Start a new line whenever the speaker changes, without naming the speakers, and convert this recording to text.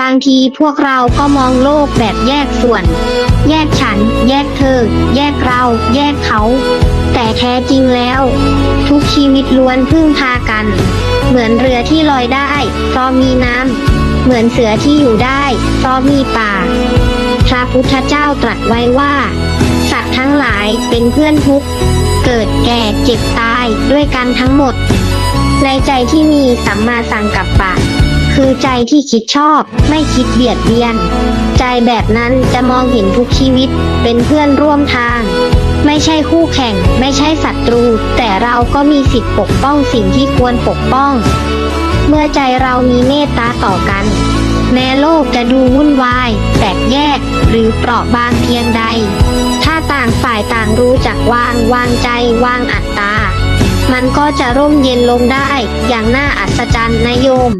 บางทีพวกเราก็มองโลกแบบแยกส่วน แยกฉัน แยกเธอ แยกเรา แยกเขา แต่แท้จริงแล้ว ทุกชีวิตล้วนพึ่งพากัน เหมือนเรือที่ลอยได้ เพราะมีน้ำ เหมือนเสือที่อยู่ได้ เพราะมีป่า พระพุทธเจ้าตรัสไว้ว่า สัตว์ทั้งหลายเป็นเพื่อนทุกข์ เกิดแก่เจ็บตายด้วยกันทั้งหมด ในใจที่มีสัมมาสังกัปปะ คือใจที่คิดชอบ ไม่คิดเบียดเบียน ใจแบบนั้นจะมองเห็นทุกชีวิต เป็นเพื่อนร่วมทาง ไม่ใช่คู่แข่ง ไม่ใช่ศัตรู แต่เราก็มีสิทธิ์ปกป้องสิ่งที่ควรปกป้อง เมื่อใจเรามีเมตตาต่อกัน แม้โลกจะดูวุ่นวาย แตกแยก หรือเปราะบางเพียงใด ถ้าต่างฝ่ายต่างรู้จักวางวางใจ วางอัตตามันก็จะร่มเย็นลงได้อย่างน่าอัศจรรย์นะโยม